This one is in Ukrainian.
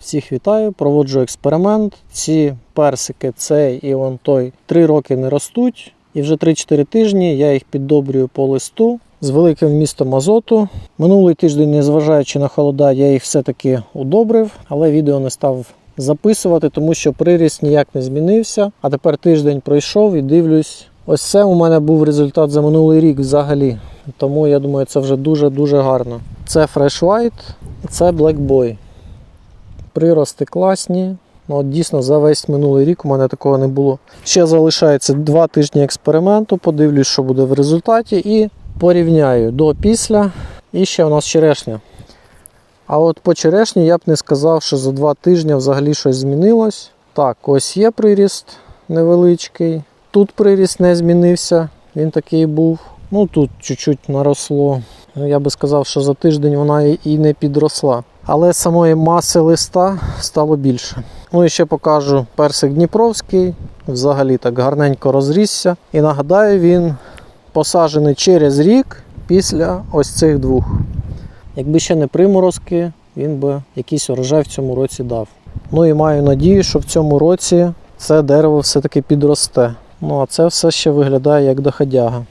Всіх вітаю, проводжу експеримент. Ці персики, цей і вон той, 3 роки не ростуть. І вже 3-4 тижні я їх піддобрюю по листу з великим вмістом азоту. Минулий тиждень, незважаючи на холода, я їх все-таки удобрив, але відео не став записувати, тому що приріст ніяк не змінився. А тепер тиждень пройшов і дивлюсь. Ось це у мене був результат за минулий рік взагалі. Тому я думаю, це вже дуже-дуже гарно. Це Fresh White, це Black Boy. Прирости класні. Ну, от дійсно за весь минулий рік у мене такого не було. Ще залишається 2 тижні експерименту, подивлюсь, що буде в результаті, і порівняю до після. І ще у нас черешня. А от по черешні я б не сказав, що за 2 тижні взагалі щось змінилось. Так, ось є приріст невеличкий. Тут приріст не змінився, він такий був. Ну тут чуть-чуть наросло. Я би сказав, що за тиждень вона і не підросла. Але самої маси листа стало більше. Ну і ще покажу персик Дніпровський. Взагалі так гарненько розрісся. І нагадаю, він посаджений через рік після ось цих двох. Якби ще не приморозки, він би якийсь урожай в цьому році дав. Ну і маю надію, що в цьому році це дерево все-таки підросте. Ну а це все ще виглядає як доходяга.